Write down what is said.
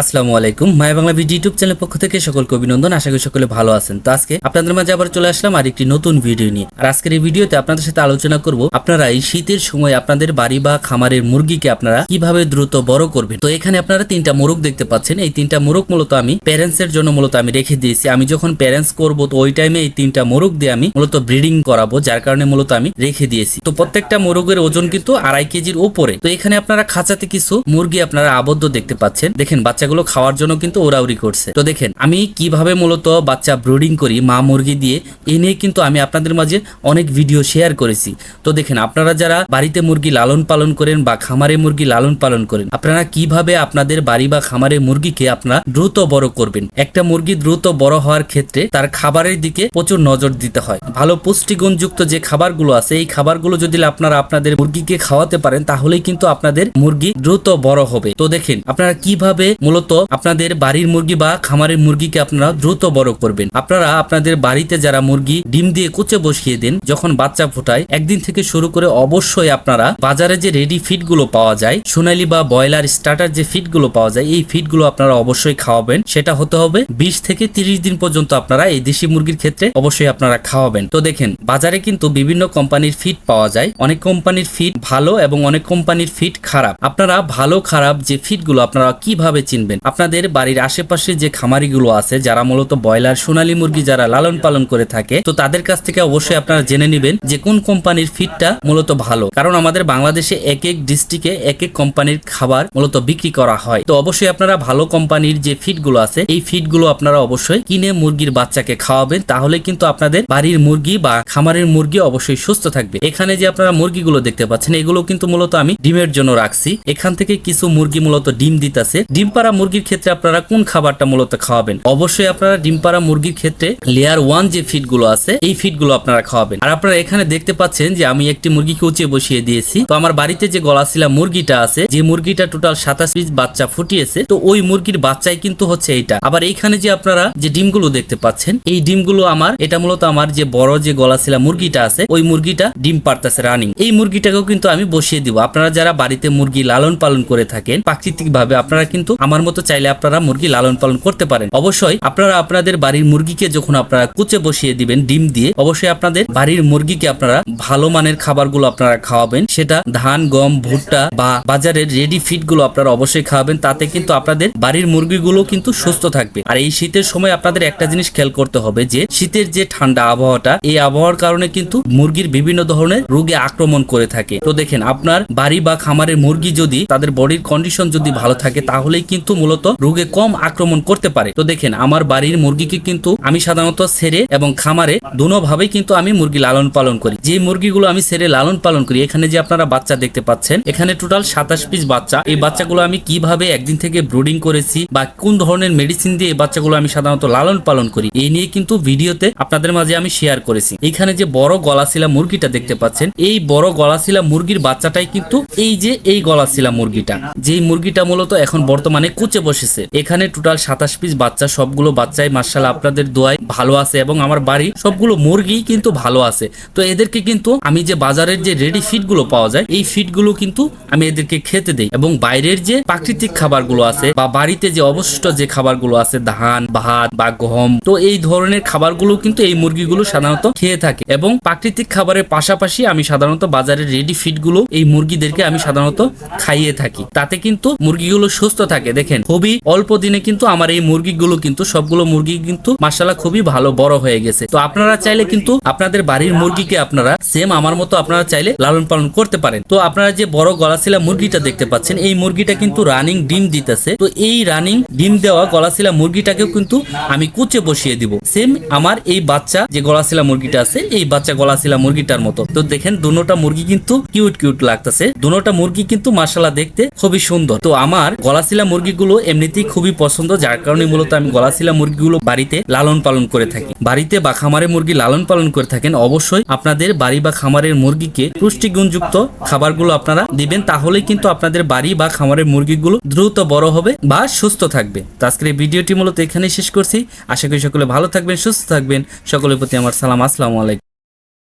আসসালামু আলাইকুম। Maya Bangla video YouTube channel পক্ষ থেকে সকলকে অভিনন্দন। আশা করি সকলে ভালো আছেন। তো আজকে আপনাদের মাঝে আবার চলে আসলাম আর একটি নতুন ভিডিও নিয়ে। আর আজকের এই ভিডিওতে আপনাদের সাথে আলোচনা করব, আপনারা এই শীতের সময় আপনাদের বাড়ি বা খামারের মুরগিকে আপনারা কীভাবে দ্রুত বড় করবেন? তো এখানে আপনারা তিনটা মোরগ দেখতে পাচ্ছেন। এই তিনটা মোরগ মূলত আমি প্যারেন্টস এর জন্য মূলত আমি রেখে দিয়েছি। আমি যখন প্যারেন্টস করব, তো ওই টাইমে এই তিনটা মোরগ দিয়ে আমি মূলত ব্রিডিং করাবো, যার কারণে মূলত আমি রেখে দিয়েছি। তো প্রত্যেকটা মোরগের ওজন কিন্তু আড়াই কেজির উপরে। তো এখানে আপনারা খাঁচাতে কিছু মুরগি আপনারা আবদ্ধ দেখতে পাচ্ছেন। দেখেন বাচ্চাগুলো খাওয়ার জন্য কিন্তু ওরাউরি করছে। তো দেখেন, আমি কীভাবে মূলত বাচ্চা ব্রুডিং করি, মা মুরগি দিয়ে, এ নিয়ে কিন্তু আমি আপনাদের মাঝে অনেক ভিডিও শেয়ার করেছি। তো দেখেন, আপনারা যারা বাড়িতে মুরগি লালন পালন করেন বা খামারে মুরগি লালন পালন করেন, আপনারা কীভাবে আপনাদের বাড়ি বা খামারে মুরগিকে আপনারা দ্রুত বড় করবেন? একটা মুরগি দ্রুত বড় হওয়ার ক্ষেত্রে তার খাবারের দিকে প্রচুর নজর দিতে হয়। ভালো পুষ্টিগুণযুক্ত যে খাবারগুলো আছে, এই খাবারগুলো যদি আপনারা আপনাদের মুরগিকে খাওয়াতে পারেন, তাহলেই কিন্তু আপনাদের মুরগি দ্রুত বড় হবে। তো দেখেন, আপনারা কীভাবে মূলত আপনাদের বাড়ির মুরগি বা খামারের মুরগিকে আপনারা দ্রুত বড় করবেন। আপনারা আপনাদের বাড়িতে যারা মুরগি ডিম দিয়ে কুচে বসিয়ে দেন, যখন বাচ্চা ফোটায়, একদিন থেকে শুরু করে অবশ্যই আপনারা বাজারে যে রেডি ফিডগুলো পাওয়া যায়, সোনালি বা ব্রয়লার স্টার্টার যে ফিডগুলো পাওয়া যায়, এই ফিডগুলো আপনারা অবশ্যই খাওয়াবেন। সেটা হতে হবে বিশ থেকে তিরিশ দিন পর্যন্ত আপনারা এই দেশি মুরগির ক্ষেত্রে অবশ্যই আপনারা খাওয়াবেন। তো দেখেন, বাজারে কিন্তু বিভিন্ন কোম্পানির ফিড পাওয়া যায়। অনেক কোম্পানির ফিড ভালো এবং অনেক কোম্পানির ফিড খারাপ। আপনারা ভালো খারাপ যে ফিডগুলো আপনারা কীভাবে চিনবেন? আপনাদের বাড়ির আশেপাশে যে খামারিগুলো আছে, যারা মূলত ব্রয়লার, সোনালী মুরগি যারা লালন পালন করে থাকে, তো তাদের কাছ থেকে অবশ্যই আপনারা জেনে নেবেন যে কোন কোম্পানির ফিডটা মূলত ভালো। কারণ আমাদের বাংলাদেশে এক এক ডিস্ট্রিক্টে এক এক কোম্পানির খাবার মূলত বিক্রি করা হয়। তো অবশ্যই আপনারা ভালো কোম্পানির যে ফিডগুলো আছে, এই ফিডগুলো আপনারা অবশ্যই কিনে মুরগির বাচ্চাকে খাওয়াবেন। তাহলে কিন্তু আপনাদের বাড়ির মুরগি বা খামারের মুরগি অবশ্যই সুস্থ থাকবে। এখানে যে আপনারা মুরগিগুলো দেখতে পাচ্ছেন, এগুলো কিন্তু মূলত আমি ডিমের জন্য রাখছি। এখান থেকে কিছু মুরগি মূলত ডিম দিতেছে। ডিম পাড়া মুরগির ক্ষেত্রে আপনারা কোন খাবারটা মূলত খাওয়াবেন? অবশ্যই আপনারা ডিম পাড়া মুরগির ক্ষেত্রে লেয়ার ওয়ান যে ফিডগুলো আছে, এই ফিডগুলো আপনারা খাওয়াবেন। আর আপনারা এখানে দেখতে পাচ্ছেন যে আমি একটি মুরগিকে উঁচিয়ে বসিয়ে দিয়েছি। তো আমার বাড়িতে যে গলাশিলা মুরগিটা আছে, যে মুরগিটা টোটাল সাতাশ পিস বাচ্চা ফুটিয়েছে, তো ওই মুরগির বাচ্চাই কিন্তু হচ্ছে এইটা। আবার এইখানে যে আপনারা যে ডিমগুলো দেখতে পাচ্ছেন, এই ডিমগুলো আমার, এটা মূলত আমার যে বড় যে গলাশিলা মুরগিটা আছে, ওই মুরগিটা ডিম পারতেছে রানিং এই মুরগিটাকেও কিন্তু আমি বসিয়ে দিব। আপনারা যারা বাড়িতে মুরগি লালন পালন করে থাকেন প্রাকৃতিক ভাবে আপনারা কিন্তু আমার মতো চাইলে আপনারা মুরগি লালন পালন করতে পারেন। অবশ্যই আপনারা আপনাদের বাড়ির মুরগিকে যখন আপনারা কুচে বসিয়ে দিবেন, ডিম দিয়ে, অবশ্যই আপনাদের বাড়ির মুরগিকে আপনারা ভালো মানের খাবারগুলো আপনারা খাওয়াবেন। সেটা ধান, গম, ভুট্টা বা বাজারের রেডি ফিডগুলো আপনারা অবশ্যই খাওয়াবেন। তাতে কিন্তু আপনাদের বাড়ির মুরগিগুলো কিন্তু সুস্থ থাকবে। আর এই শীতের সময় আপনাদের একটা জিনিস খেয়াল করতে হবে যে, শীতের যে ঠান্ডা আবহাওয়াটা, এই আবহাওয়ার কারণে কিন্তু মুরগির বিভিন্ন ধরনের রোগে আক্রমণ করে থাকে। তো দেখেন, আপনার বাড়ি বা খামারের মুরগি যদি তাদের বডির কন্ডিশন যদি ভালো থাকে, তাহলেই কিন্তু মূলত রোগে কম আক্রমণ করতে পারে। তো দেখেন, আমার বাড়ির মুরগিকে কিন্তু আমি সাধারণত সেরে এবং খামারে ভাবেই কিন্তু আমি মুরগি লালন পালন করি। যে মুরগিগুলো আমি সেরে লালন পালন করি, এখানে যে আপনারা বাচ্চা দেখতে পাচ্ছেন, এখানে টোটাল সাতাশ পিস বাচ্চা। এই বাচ্চাগুলো আমি কীভাবে একদিন থেকে ব্রুডিং করেছি বা কোন ধরনের মেডিসিন দিয়ে এই বাচ্চাগুলো আমি সাধারণত লালন পালন করি, এই নিয়ে কিন্তু ভিডিওতে আপনাদের মাঝে আমি শেয়ার করেছি। এখানে যে বড় গলাশিলা মুরগিটা দেখতে পাচ্ছেন, এই বড় গলাশিলা মুরগির বাচ্চাটাই কিন্তু এই যে এই গলাশিলা মুরগিটা। যেই মুরগিটা মূলত এখন বর্তমানে কুচে বসেছে। এখানে টোটাল সাতাশ পিস বাচ্চা, সবগুলো বাচ্চাই মার্শাল আপনাদের দোয়ায় ভালো আছে এবং আমার বাড়ি সবগুলো মুরগি কিন্তু ভালো আছে। তো এদেরকে কিন্তু আমি যে বাজারের যে রেডি ফিডগুলো পাওয়া যায়, এই ফিডগুলো কিন্তু আমি এদেরকে খেতে দেই এবং বাইরের যে প্রাকৃতিক খাবারগুলো আছে বা বাড়িতে যে অবশিষ্ট যে খাবারগুলো আছে, ধান, ভাত বা গম, তো এই ধরনের খাবারগুলো কিন্তু এই মুরগিগুলো সাধারণত খেয়ে থাকে এবং প্রাকৃতিক খাবারের পাশাপাশি আমি সাধারণত বাজারের রেডি ফিডগুলো এই মুরগিদেরকে আমি সাধারণত খাইয়ে থাকি। তাতে কিন্তু মুরগিগুলো সুস্থ থাকে। দেখেন, খুবই অল্প দিনে কিন্তু আমার এই মুরগিগুলো কিন্তু, সবগুলো মুরগি কিন্তু মাসালা খুবই ভালো বড় হয়ে গেছে। তো আপনারা চাইলে কিন্তু আপনাদের বাড়ির মুরগিকে আপনারা সেম আমার মতো আপনারা চাইলে লালন পালন করতে পারেন। তো আপনারা যে বড় গলাশিলা মুরগিটা দেখতে পাচ্ছেন, এই মুরগিটা কিন্তু রানিং ডিম দিতেছে। তো এই রানিং ডিম দেওয়া গলাশিলা মুরগিটাকেও কিন্তু আমি কুচে বসিয়ে দিব। সেম আমার এই বাচ্চা যে গলাশিলা মুরগিটা আছে, এই বাচ্চা গলাশিলা মুরগিটার মতো। তো দেখেন দুনোটা মুরগি কিন্তু কিউট কিউট লাগতেছে। দুনোটা মুরগি কিন্তু মাসালা দেখতে খুবই সুন্দর। তো আমার গলাশিলা মুরগিগুলো এমনিতেই খুবই পছন্দ, যার কারণে মূলত আমি গলাশিলা মুরগিগুলো বাড়িতে লালন পালন করে থাকি। বাড়িতে বা খামারে মুরগি লালন পালন করে থাকেন, অবশ্যই আপনাদের বাড়ি বা খামারের মুরগিকে পুষ্টিগুণযুক্ত খাবারগুলো আপনারা দিবেন তাহলে কিন্তু আপনাদের বাড়ি বা খামারের মুরগিগুলো দ্রুত বড় হবে বা সুস্থ থাকবে। তো আজকের এই ভিডিওটি মূলত এখানেই শেষ করছি। আশা করি সকলে ভালো থাকবেন, সুস্থ থাকবেন। সকলের প্রতি আমার সালাম, আসসালামু আলাইকুম।